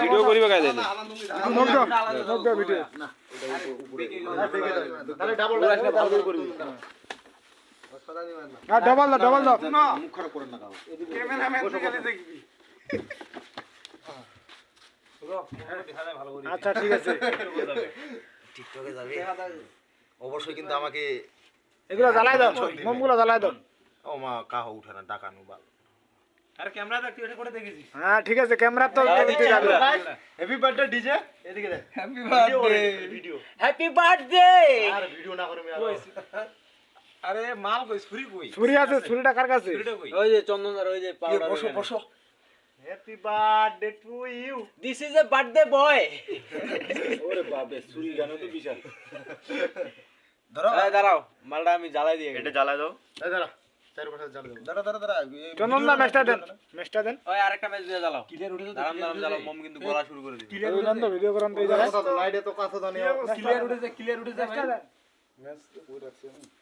Video করিবে কাজ video double দাও ডবল দাও মুখ খারাপ করেন না? আচ্ছা ঠিক আছে। টিকটকে যাবে অবশ্যই কিন্তু আমাকে এগুলো জ্বালাই দাও মোমগুলো জ্বালাই দাও। ও মা কাহ উঠে না ডাকানো বা আর ক্যামেরা দেখ তুই এটা করে দেখেছিস। হ্যাঁ ঠিক আছে ক্যামেরা তো দিতে যাবে। হ্যাপি বার্থডে ডিজে এদিকে দেখ। হ্যাপি ভিডিও হ্যাপি বার্থডে আর ভিডিও না করে আরে মাল কই ছুরি কই? ছুরি আছে ছুরিটা কার কাছে? ওই যে চন্দনদার ওই যে পাউডার বসো বসো। Happy birthday to you this is a birthday boy ওরে বাপরে সুরি গানো তো বিশাল। ধরো। এই দাঁড়াও মালটা আমি জ্বালাই দিয়ে এটা জ্বালা দাও। এই দাঁড়া চার পাশে জ্বালা দাও দাঁড়া দাঁড়া দাঁড়া চন্দন দা ম্যাচটা দেন ম্যাচটা দেন। ওই আরেকটা ম্যাচ দিয়ে জ্বালাও। ক্লিয়ার উঠে দাঁড়ান দাঁড়ান জ্বালাও মম কিন্তু গলা শুরু করে দিবে। ওই দেন তো ভিডিও করান তো এই জায়গায় লাইটে তো কাছে দাও নিও উঠে যায় ক্লিয়ার উঠে যায় ম্যাচটা দেন।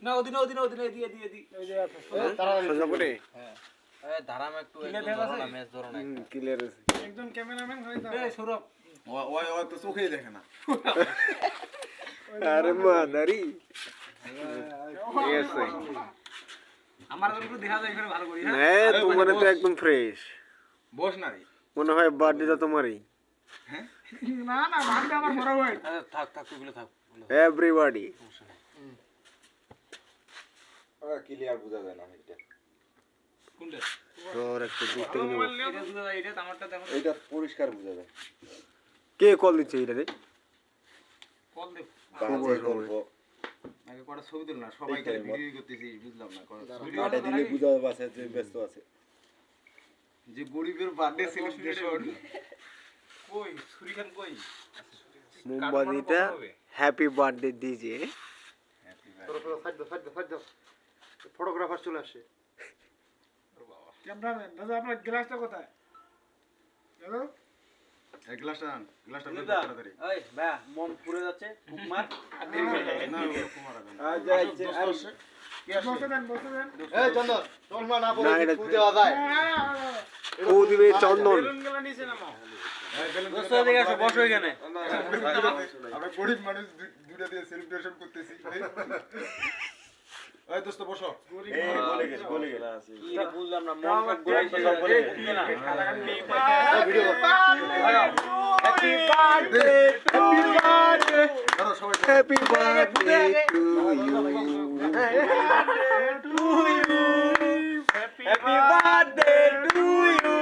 না ওদিনে ওদিনে ওদিনে এদিকে এদিকে এদিকে। ওই জায়গায় সোজা করে এই ধারাম একটু ধরো না ম্যাচ ধরো না একটু। ক্লিয়ার ক্যামেরাম্যান হয়ে যাও এই সৌরভ। ওই ওই তো চোখেই দেখে না। আরে মাদারি হ্যাঁ? হ্যাঁ তোমার তো একদম ফ্রেশ বস না রে। মনে হয় বার্থডেটা তোমারই। না না ভাগটা আমার বড় ভাই। থাক থাক তুইগুলো থাক এভরিবডি ক্লিয়ার বোঝা যায় না এটা কোনটা? তোর একটা দুধ এটা বুঝা যায় এটা আমারটা দেখো এটা পরিষ্কার বোঝা যায়। কে কল দিচ্ছে এটা রে? কল দে। আগে কটা ছবি তুল না সবাই খালি ভিডিও করতেছি বুঝলাম না কটা কাটে দিলে বুঝা আছে যে ব্যস্ত আছে। যে গরিবের বার্থডে সেলিব্রেশন কই ছুরিখান কই? মোমবাতিটা হ্যাপি বার্থডে দিজে ফটোগ্রাফার চলে আসে। ক্যামেরাম্যান দাদা আপনার গ্লাসটা কোথায়? দাদা? এক গ্লাসটা আন গ্লাসটা বের কর তাড়াতাড়ি এই ভাইয়া মম পুড়ে যাচ্ছে ফুক না কুমার আগান বসে দেন বসে চন্দন বসো এখানে আমরা গরিব মানুষ দুটা দিয়ে সেলিব্রেশন করতেছি এই দোস্ত বসো এই বলে গেছে বলে গেছে কি বুঝলাম না মম সব ঘুরাইছে সব বলে না ভিডিও হ্যাপি বার্থডে ধরো সবাই happy birthday to you happy birthday to you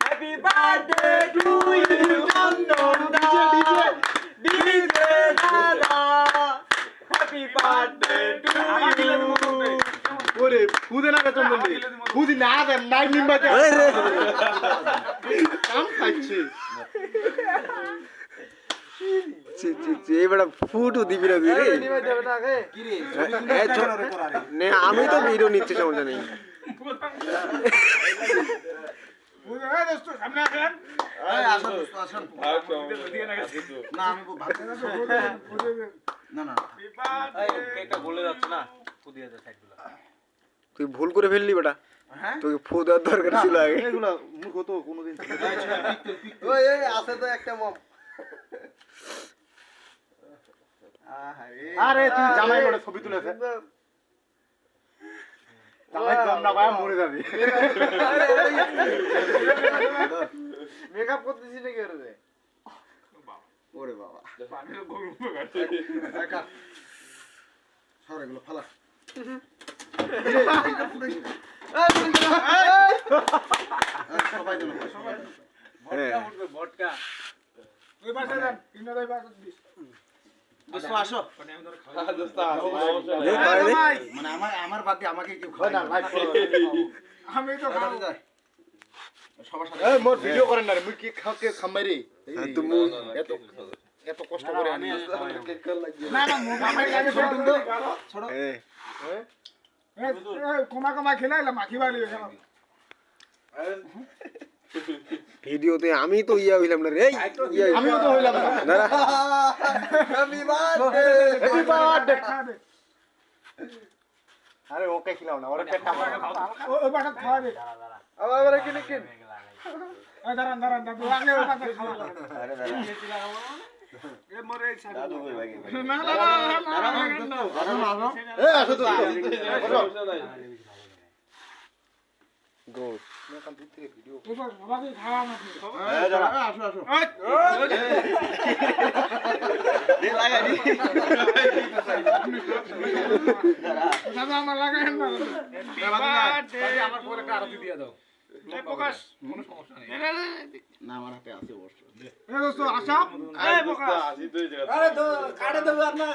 happy birthday to you Chandan DJ DJ DJ দাদা হ্যাপি বার্থডে টু ইউ ওরে খুদে না চন্দন খুদি না দেন নাই নিম্বাতে। এবারে ফুটু দিবি না তুই রে। আমি তো ভিডিও নিচ্ছি সমস্যা নেই। তুই ভুল করে ফেললি বেটা। তোকে ফু দেওয়ার দরকার ছিল আগে। এগুলা মুখ তো কোনোদিন। ওই আছে তো একটা মম। আরে তুই জামাই করে ছবি তুলেছে। জামাই দম না পায় মরে যাবে। মেকআপ করতেছি না কি রে? ওরে বাবা। সর এগুলো ফালা। সবাই সবাই হ্যাঁ। উঠবে ভটকা ওই পাশে দেন তিনটা ওই পাশে দিস এত এত কষ্ট করে আনি না না ছোট কমা কমা খেলাইলাম মাখি বাড়ি এখানে ভিডিওতে আমি তো ইয়া হইলাম না রে ইয়া। আমিও তো হইলাম না হ্যাপি বার্থডে হ্যাপি বার্থডে আরে ওকে খিলাও না ওরে পেটটা ভরা ওই পাশে খাওয়াবে আবার আবার কিনে কিন এই দাঁড়ান দাঁড়ান দাদু আগে পাশে খাওয়া আরে দাদা এ মরে এই side দাদু কই ভাই না না না না, না না, না, না। খাওয়া না দে লাগাই দি দাদা আমার লাগাই না আমার পরে একটা আরতি দিয়ে দাও এই প্রকাশ কোনো সমস্যা নেই না তো কাটে দেব আপনার।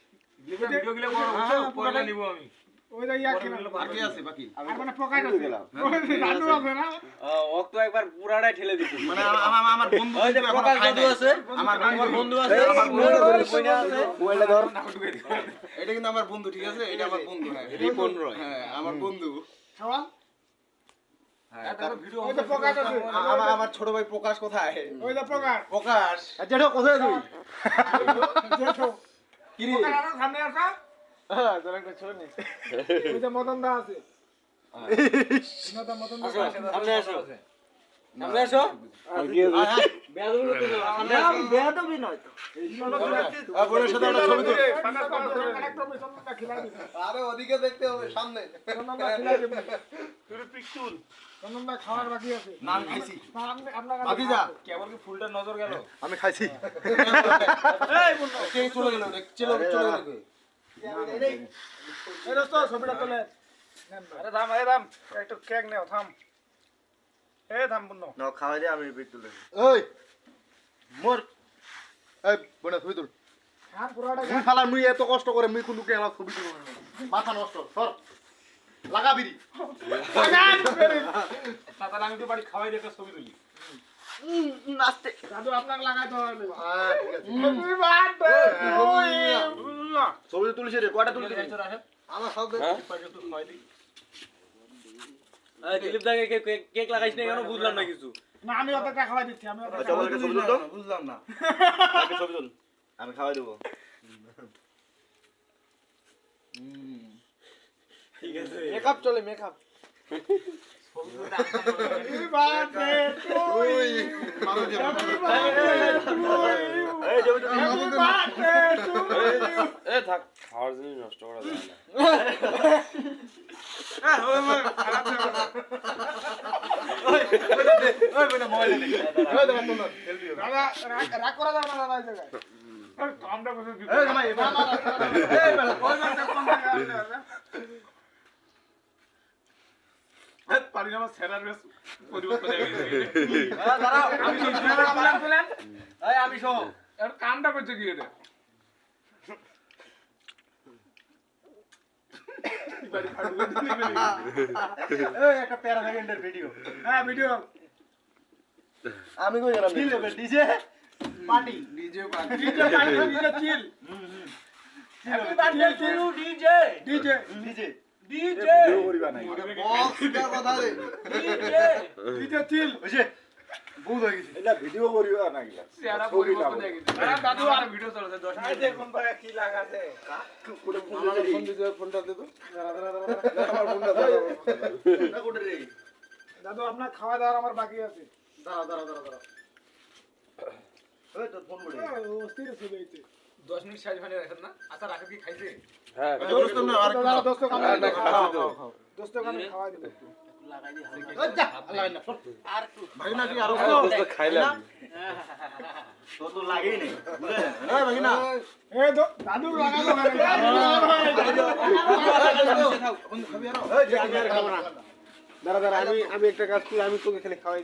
একবার পুরাটাই ঠেলে দিচ্ছে মানে আমার বন্ধু। আছে আমার আছে। এটা কিন্তু আমার ঠিক আছে? এটা আমার বন্ধু হ্যাঁ। রিপন রয় হ্যাঁ আমার বন্ধু। হ্যাঁ আমার ছোট ভাই প্রকাশ কোথায়? প্রকাশ। প্রকাশ। যেটা কোথায় তুই সামনে আসা। হ্যাঁ তোর একটা ছোট ওই যে মদন দা আছে। সামনে আসো। সামনে আসো। করে আরে ওদিকে দেখতে হবে সামনে। আমি খাইছি। না, আপনি- আপনার কাছে বাতি যা। কেবল কি ফুলটা নজর গেল? আমি খাইছি। কে চলে গেল চলে চলে গেল? ছবিটা তোলে। আরে থাম এই থাম একটু কেক নেও থাম। এ থাম বুনো ন খাওয়াই দে আমি পেট তুলে ওই মোর। এই বনা তুই তুল। পুরাটা মুই এত কষ্ট করে মুই কোনো কে আমার ছবি তুলব মাথা নষ্ট সর। লাগা বিড়ি তাহলে আমি তো বাড়ি খাওয়াই দিয়ে ছবি তুলি। হ্যাঁ ছবি তুলছি রে কয়টা তুলছি আমার সব এই দিলীপ দাকে কেক কেক লাগাইছ না কেন বুঝলাম না কিছু। না আমি ওটা টাকা খাওয়াই দিচ্ছি আমি আচ্ছা বলকে ছবি তুল তো? বুঝলাম না। ছবি তুল। আমি খাওয়াই দেবো। ঠিক আছে মেকআপ চলে মেকআপ খাওয়ার জিনিস নষ্ট করা যায় না দাদা রাগ রাগ করা যাবে না দাদা এই জায়গায় এই কামটা বসে দিবি এই জামাই এবার এই আমি এই আমি কামটা করছে কি এটা? এই একটা ভিডিও। হ্যাঁ ভিডিও। আমি কই গেলাম? DJ party. DJ party. DJ party DJ chill happy birthday to DJ DJ DJ DJ করিবা নাই বক্স কার কথা রে ডিজে ডিজে চিল বুঝে বহুত হয়ে গেছে। এটা ভিডিও করিবা না গিলা ছবি পরিবর্তন। হয়ে গেছে। আরে দাদু আর ভিডিও চলছে 10 আই দেখুন ভাই কি লাগাছে। আমার ফোন দিতে ফোনটা দে তো। আমার ফোনটা দাও না কোটে রে। দাদু আপনার খাওয়া দাওয়ার আমার বাকি আছে। দাঁড়া দাঁড়া দাঁড়া দাঁড়া ওই তো ফোন 10 মিনিট সাইজ মানে রাখেন না? আচ্ছা রাখে কি? খাইছে? হ্যাঁ। দাদা ভাই না এ দো- দাদু আমি আমি একটা কাজ করি আমি তোকে খালি খাওয়াই